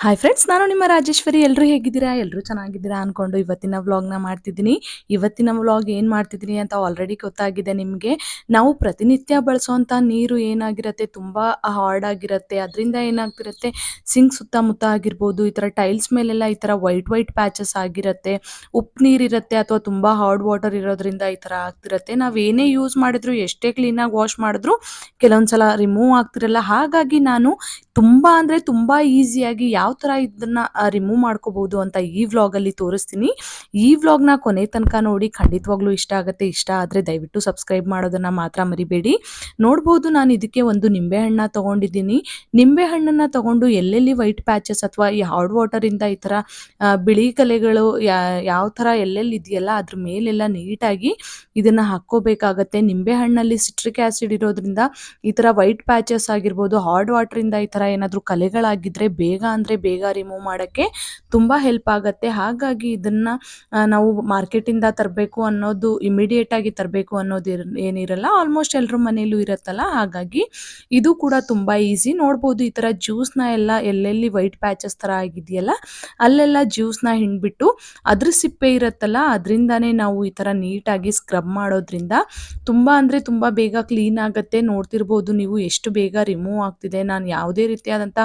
Hi friends ನಾನು ನಿಮ್ಮ ರಾಜೇಶ್ವರಿ. ಎಲ್ಲರೂ ಹೇಗಿದ್ದೀರಾ? ಎಲ್ಲರೂ ಚೆನ್ನಾಗಿದ್ದೀರಾ ಅನ್ಕೊಂಡು ಇವತ್ತಿನ ವ್ಲಾಗ್ನ ಮಾಡ್ತಿದ್ದೀನಿ. ಇವತ್ತಿನ ವ್ಲಾಗ್ ಏನು ಮಾಡ್ತಿದ್ದೀನಿ ಅಂತ ಆಲ್ರೆಡಿ ಗೊತ್ತಾಗಿದೆ ನಿಮಗೆ. ನಾವು ಪ್ರತಿನಿತ್ಯ ಬಳಸೋವಂಥ ನೀರು ಏನಾಗಿರುತ್ತೆ, ತುಂಬ ಹಾರ್ಡ್ ಆಗಿರುತ್ತೆ. ಅದರಿಂದ ಏನಾಗ್ತಿರುತ್ತೆ ಸಿಂಕ್ ಸುತ್ತಮುತ್ತ ಆಗಿರ್ಬೋದು, ಈ ಥರ ಟೈಲ್ಸ್ ಮೇಲೆಲ್ಲ ಈ ಥರ ವೈಟ್ ವೈಟ್ ಪ್ಯಾಚಸ್ ಆಗಿರುತ್ತೆ. ಉಪ್ಪು ನೀರಿರುತ್ತೆ ಅಥವಾ ತುಂಬ ಹಾರ್ಡ್ ವಾಟರ್ ಇರೋದ್ರಿಂದ ಈ ಥರ ಆಗ್ತಿರುತ್ತೆ. ನಾವು ಏನೇ ಯೂಸ್ ಮಾಡಿದ್ರು, ಎಷ್ಟೇ ಕ್ಲೀನಾಗಿ ವಾಶ್ ಮಾಡಿದ್ರು, ಕೆಲವೊಂದ್ಸಲ ರಿಮೂವ್ ಆಗ್ತಿರಲ್ಲ. ಹಾಗಾಗಿ ನಾನು ತುಂಬ ಅಂದರೆ ತುಂಬ ಈಸಿಯಾಗಿ ಯಾವ ತರ ಇದನ್ನ ರಿಮೂವ್ ಮಾಡ್ಕೋಬಹುದು ಅಂತ ಈ ವ್ಲಾಗ್ ಅಲ್ಲಿ ತೋರಿಸ್ತೀನಿ. ಈ ವ್ಲಾಗ್ನ ಕೊನೆ ತನಕ ನೋಡಿ ಖಂಡಿತವಾಗ್ಲೂ ಇಷ್ಟ ಆಗುತ್ತೆ, ಇಷ್ಟ ಆದ್ರೆ ದಯವಿಟ್ಟು ಸಬ್ಸ್ಕ್ರೈಬ್ ಮಾಡೋದನ್ನ ಮಾತ್ರ ಮರಿಬೇಡಿ. ನೋಡಬಹುದು ನಾನು ಇದಕ್ಕೆ ಒಂದು ನಿಂಬೆಹಣ್ಣು ತಗೊಂಡಿದ್ದೀನಿ. ನಿಂಬೆಹಣ್ಣನ್ನ ತಗೊಂಡು ಎಲ್ಲೆಲ್ಲಿ ವೈಟ್ ಪ್ಯಾಚಸ್ ಅಥವಾ ಈ ಹಾರ್ಡ್ ವಾಟರ್ ಇಂದ ಈ ತರ ಬಿಳಿ ಕಲೆಗಳು ಯಾವ ತರ ಎಲ್ಲೆಲ್ಲಿ ಇದೆಯಲ್ಲ ಅದ್ರ ಮೇಲೆಲ್ಲ ನೀಟಾಗಿ ಇದನ್ನು ನಿಂಬೆ ನಿಂಬೆಹಣ್ಣಲ್ಲಿ ಸಿಟ್ರಿಕ್ ಆಸಿಡ್ ಇರೋದ್ರಿಂದ ಈ ತರ ವೈಟ್ ಪ್ಯಾಚಸ್ ಆಗಿರ್ಬೋದು ಹಾರ್ಡ್ ವಾಟರ್ ಇಂದ ಈ ಥರ ಏನಾದರೂ ಕಲೆಗಳಾಗಿದ್ದರೆ ಬೇಗ ಅಂದರೆ ಬೇಗ ರಿಮೂವ್ ಮಾಡೋಕ್ಕೆ ತುಂಬ ಹೆಲ್ಪ್ ಆಗುತ್ತೆ. ಹಾಗಾಗಿ ಇದನ್ನು ನಾವು ಮಾರ್ಕೆಟಿಂದ ತರಬೇಕು ಅನ್ನೋದು ಇಮಿಡಿಯೇಟಾಗಿ ತರಬೇಕು ಅನ್ನೋದು ಏನಿರಲ್ಲ ಆಲ್ಮೋಸ್ಟ್ ಎಲ್ಲರ ಮನೆಯಲ್ಲೂ ಇರುತ್ತಲ್ಲ. ಹಾಗಾಗಿ ಇದು ಕೂಡ ತುಂಬ ಈಸಿ ನೋಡ್ಬೋದು ಈ ಥರ ಜ್ಯೂಸ್ನ ಎಲ್ಲ ಎಲ್ಲೆಲ್ಲಿ ವೈಟ್ ಪ್ಯಾಚಸ್ ಥರ ಆಗಿದೆಯಲ್ಲ, ಅಲ್ಲೆಲ್ಲ ಜ್ಯೂಸ್ನ ಹಿಂಡ್ಬಿಟ್ಟು ಅದ್ರ ಸಿಪ್ಪೆ ಇರುತ್ತಲ್ಲ, ಅದರಿಂದನೇ ನಾವು ಈ ಥರ ನೀಟಾಗಿ ಸ್ಕ್ರಬ್ ಮಾಡೋದ್ರಿಂದ ತುಂಬ ಅಂದರೆ ತುಂಬ ಬೇಗ ಕ್ಲೀನ್ ಆಗುತ್ತೆ. ನೋಡ್ತಿರ್ಬೋದು ನೀವು ಎಷ್ಟು ಬೇಗ ರಿಮೂವ್ ಆಗ್ತಿದೆ. ನಾನು ಯಾವುದೇ ರೀತಿಯಾದಂಥ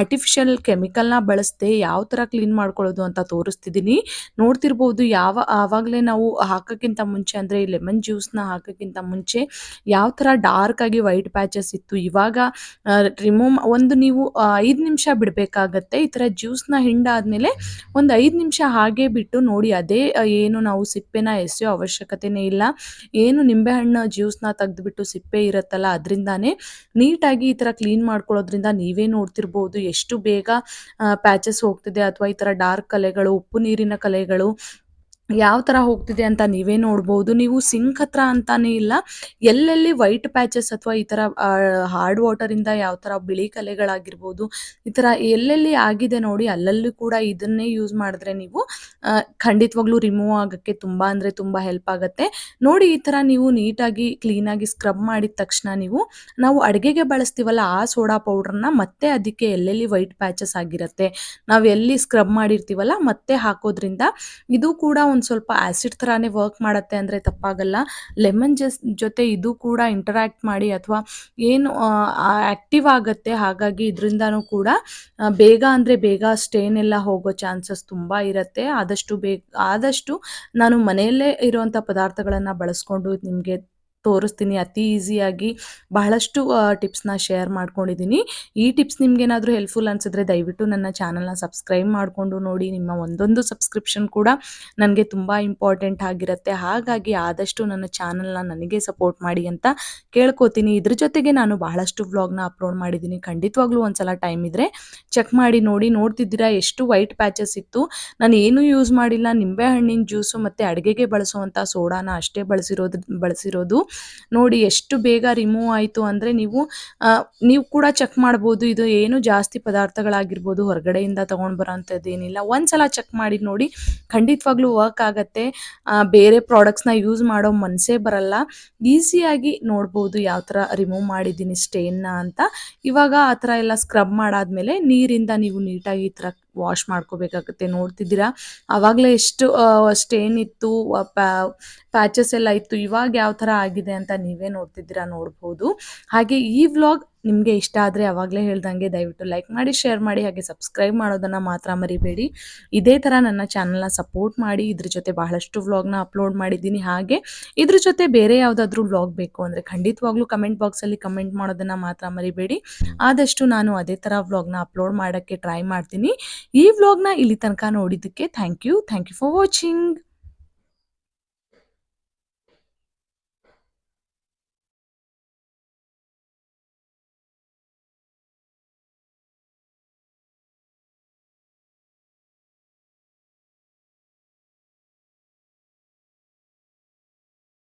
ಆರ್ಟಿಫಿಷಿಯಲ್ ಕೆಮಿಕಲ್ನ ಬಳಸದೆ ಯಾವ ಥರ ಕ್ಲೀನ್ ಮಾಡ್ಕೊಳ್ಳೋದು ಅಂತ ತೋರಿಸ್ತಿದ್ದೀನಿ ನೋಡ್ತಿರ್ಬೋದು ಯಾವ, ಆವಾಗಲೇ ನಾವು ಹಾಕೋಕ್ಕಿಂತ ಮುಂಚೆ ಅಂದರೆ ಲೆಮನ್ ಜ್ಯೂಸ್ನ ಹಾಕೋಕ್ಕಿಂತ ಮುಂಚೆ ಯಾವ ಥರ ಡಾರ್ಕ್ ಆಗಿ ವೈಟ್ ಪ್ಯಾಚಸ್ ಇತ್ತು. ಇವಾಗ ರಿಮೂವ್ ಒಂದು ನೀವು ಐದು ನಿಮಿಷ ಬಿಡಬೇಕಾಗತ್ತೆ. ಈ ಥರ ಜ್ಯೂಸ್ನ ಹಿಂಡಾದಮೇಲೆ ಒಂದು ಐದು ನಿಮಿಷ ಹಾಗೆ ಬಿಟ್ಟು ನೋಡಿ, ಅದೇ ಏನು ನಾವು ಸಿಪ್ಪೆನ ಎಸೆಯೋ ಅವಶ್ಯಕತೆನೇ ಇಲ್ಲ. ಏನು ನಿಂಬೆಹಣ್ಣು ಜ್ಯೂಸ್ನ ತೆಗೆದುಬಿಟ್ಟು ಸಿಪ್ಪೆ ಇರುತ್ತಲ್ಲ, ಅದರಿಂದಾನೇ ನೀಟಾಗಿ ಈ ಥರ ಕ್ಲೀನ್ ಮಾಡ್ಕೊಳ್ಳೋದ್ರಿಂದ ನೀವೇ ನೋಡ್ತಿರ್ಬೋದು ಎಷ್ಟು ಬೇಗ ಪ್ಯಾಚಸ್ ಹೋಗ್ತಿದೆ ಅಥವಾ ಈ ಥರ ಡಾರ್ಕ್ ಕಲೆಗಳು ಉಪ್ಪು ನೀರಿನ ಕಲೆಗಳು ಯಾವ ಥರ ಹೋಗ್ತಿದೆ ಅಂತ ನೀವೇ ನೋಡ್ಬೋದು. ನೀವು ಸಿಂಕ್ ಹತ್ರ ಅಂತಾನೆ ಇಲ್ಲ, ಎಲ್ಲೆಲ್ಲಿ ವೈಟ್ ಪ್ಯಾಚಸ್ ಅಥವಾ ಈ ಥರ ಹಾರ್ಡ್ ವಾಟರಿಂದ ಯಾವ ಥರ ಬಿಳಿ ಕಲೆಗಳಾಗಿರ್ಬೋದು, ಈ ಥರ ಎಲ್ಲೆಲ್ಲಿ ಆಗಿದೆ ನೋಡಿ ಅಲ್ಲಲ್ಲೂ ಕೂಡ ಇದನ್ನೇ ಯೂಸ್ ಮಾಡಿದ್ರೆ ನೀವು ಖಂಡಿತವಾಗ್ಲೂ ರಿಮೂವ್ ಆಗೋಕ್ಕೆ ತುಂಬ ಅಂದರೆ ತುಂಬ ಹೆಲ್ಪ್ ಆಗುತ್ತೆ. ನೋಡಿ ಈ ಥರ ನೀವು ನೀಟಾಗಿ ಕ್ಲೀನಾಗಿ ಸ್ಕ್ರಬ್ ಮಾಡಿದ ತಕ್ಷಣ ನೀವು, ನಾವು ಅಡುಗೆಗೆ ಬಳಸ್ತೀವಲ್ಲ ಆ ಸೋಡಾ ಪೌಡ್ರನ್ನ ಮತ್ತೆ ಅದಕ್ಕೆ ಎಲ್ಲೆಲ್ಲಿ ವೈಟ್ ಪ್ಯಾಚಸ್ ಆಗಿರುತ್ತೆ, ನಾವು ಎಲ್ಲಿ ಸ್ಕ್ರಬ್ ಮಾಡಿರ್ತೀವಲ್ಲ ಮತ್ತೆ ಹಾಕೋದ್ರಿಂದ, ಇದು ಕೂಡ ಸ್ವಲ್ಪ ಆ್ಯಸಿಡ್ ಥರನೇ ವರ್ಕ್ ಮಾಡುತ್ತೆ ಅಂದರೆ ತಪ್ಪಾಗಲ್ಲ. ಲೆಮನ್ ಜಸ್, ಜೊತೆ ಇದು ಕೂಡ ಇಂಟರ್ಯಾಕ್ಟ್ ಮಾಡಿ ಅಥವಾ ಏನು ಆ್ಯಕ್ಟಿವ್ ಆಗುತ್ತೆ, ಹಾಗಾಗಿ ಇದರಿಂದನೂ ಕೂಡ ಬೇಗ ಅಂದರೆ ಬೇಗ ಸ್ಟೇನ್ ಎಲ್ಲ ಹೋಗೋ ಚಾನ್ಸಸ್ ತುಂಬ ಇರುತ್ತೆ. ಆದಷ್ಟು ಬೇಗ, ಆದಷ್ಟು ನಾನು ಮನೆಯಲ್ಲೇ ಇರುವಂಥ ಪದಾರ್ಥಗಳನ್ನು ಬಳಸ್ಕೊಂಡು ನಿಮಗೆ ತೋರಿಸ್ತೀನಿ ಅತಿ ಈಸಿಯಾಗಿ ಬಹಳಷ್ಟು ಟಿಪ್ಸ್ನ ಶೇರ್ ಮಾಡ್ಕೊಂಡಿದ್ದೀನಿ ಈ ಟಿಪ್ಸ್ ನಿಮ್ಗೇನಾದರೂ ಹೆಲ್ಪ್ಫುಲ್ ಅನಿಸಿದ್ರೆ ದಯವಿಟ್ಟು ನನ್ನ ಚಾನಲ್ನ ಸಬ್ಸ್ಕ್ರೈಬ್ ಮಾಡಿಕೊಂಡು ನೋಡಿ. ನಿಮ್ಮ ಒಂದೊಂದು ಸಬ್ಸ್ಕ್ರಿಪ್ಷನ್ ಕೂಡ ನನಗೆ ತುಂಬ ಇಂಪಾರ್ಟೆಂಟ್ ಆಗಿರುತ್ತೆ. ಹಾಗಾಗಿ ಆದಷ್ಟು ನನ್ನ ಚಾನಲ್ನ ನನಗೆ ಸಪೋರ್ಟ್ ಮಾಡಿ ಅಂತ ಕೇಳ್ಕೊತೀನಿ. ಇದ್ರ ಜೊತೆಗೆ ನಾನು ಬಹಳಷ್ಟು ವ್ಲಾಗ್ನ ಅಪ್ಲೋಡ್ ಮಾಡಿದ್ದೀನಿ ಖಂಡಿತವಾಗ್ಲೂ ಒಂದ್ಸಲ ಟೈಮ್ ಇದ್ದರೆ ಚೆಕ್ ಮಾಡಿ ನೋಡಿ. ನೋಡ್ತಿದ್ದೀರಾ, ಎಷ್ಟು ವೈಟ್ ಪ್ಯಾಚಸ್ ಇತ್ತು. ನಾನು ಏನೂ ಯೂಸ್ ಮಾಡಿಲ್ಲ. ನಿಂಬೆ ಹಣ್ಣಿನ ಜ್ಯೂಸು ಮತ್ತು ಅಡುಗೆಗೆ ಬಳಸುವಂಥ ಸೋಡಾನ ಅಷ್ಟೇ ಬಳಸಿರೋದು ಬಳಸಿರೋದು. ನೋಡಿ ಎಷ್ಟು ಬೇಗ ರಿಮೂವ್ ಆಯಿತು ಅಂದರೆ ನೀವು ನೀವು ಕೂಡ ಚೆಕ್ ಮಾಡ್ಬೋದು. ಇದು ಏನು ಜಾಸ್ತಿ ಪದಾರ್ಥಗಳಾಗಿರ್ಬೋದು. ಹೊರಗಡೆಯಿಂದ ತೊಗೊಂಡು ಬರೋಂಥದ್ದು ಏನಿಲ್ಲ. ಒಂದ್ಸಲ ಚೆಕ್ ಮಾಡಿ ನೋಡಿ ಖಂಡಿತವಾಗ್ಲೂ ವರ್ಕ್ ಆಗುತ್ತೆ. ಬೇರೆ ಪ್ರಾಡಕ್ಟ್ಸ್ನ ಯೂಸ್ ಮಾಡೋ ಮನಸ್ಸೇ ಬರಲ್ಲ. ಈಸಿಯಾಗಿ ನೋಡ್ಬೋದು ಯಾವ ಥರ ರಿಮೂವ್ ಮಾಡಿದ್ದೀನಿ ಸ್ಟೇನ್ನ ಅಂತ. ಇವಾಗ ಆ ಥರ ಎಲ್ಲ ಸ್ಕ್ರಬ್ ಮಾಡಾದ್ಮೇಲೆ ನೀರಿಂದ ನೀವು ನೀಟಾಗಿ ಈ ಥರ ವಾಶ್ ಮಾಡ್ಕೋಬೇಕಾಗುತ್ತೆ, ನೋಡ್ತಿದ್ದೀರಾ? ಆವಾಗಲೇ ಎಷ್ಟು ಸ್ಟೇನ್ ಇತ್ತು ಪ್ಯಾಚಸ್ ಎಲ್ಲ ಇತ್ತು, ಇವಾಗ ಯಾವ ಥರ ಆಗಿದೆ ಅಂತ ನೀವೇ ನೋಡ್ತಿದ್ದೀರಾ, ನೋಡ್ಬೋದು. ಹಾಗೆ ಈ ವ್ಲಾಗ್ ನಿಮಗೆ ಇಷ್ಟ ಆದರೆ ಆವಾಗಲೇ ಹೇಳ್ದಂಗೆ ದಯವಿಟ್ಟು ಲೈಕ್ ಮಾಡಿ ಶೇರ್ ಮಾಡಿ, ಹಾಗೆ ಸಬ್ಸ್ಕ್ರೈಬ್ ಮಾಡೋದನ್ನು ಮಾತ್ರ ಮರಿಬೇಡಿ. ಇದೇ ಥರ ನನ್ನ ಚಾನಲ್ನ ಸಪೋರ್ಟ್ ಮಾಡಿ, ಇದ್ರ ಜೊತೆ ಬಹಳಷ್ಟು ವ್ಲಾಗ್ನ ಅಪ್ಲೋಡ್ ಮಾಡಿದ್ದೀನಿ. ಹಾಗೆ ಇದ್ರ ಜೊತೆ ಬೇರೆ ಯಾವುದಾದ್ರೂ ವ್ಲಾಗ್ ಬೇಕು ಅಂದರೆ ಖಂಡಿತವಾಗ್ಲೂ ಕಮೆಂಟ್ ಬಾಕ್ಸಲ್ಲಿ ಕಮೆಂಟ್ ಮಾಡೋದನ್ನು ಮಾತ್ರ ಮರಿಬೇಡಿ. ಆದಷ್ಟು ನಾನು ಅದೇ ಥರ ವ್ಲಾಗ್ನ ಅಪ್ಲೋಡ್ ಮಾಡೋಕ್ಕೆ ಟ್ರೈ ಮಾಡ್ತೀನಿ. ಈ ವ್ಲಾಗ್ನ ಇಲ್ಲಿ ತನಕ ನೋಡಿದ್ದಕ್ಕೆ thank you thank you for watching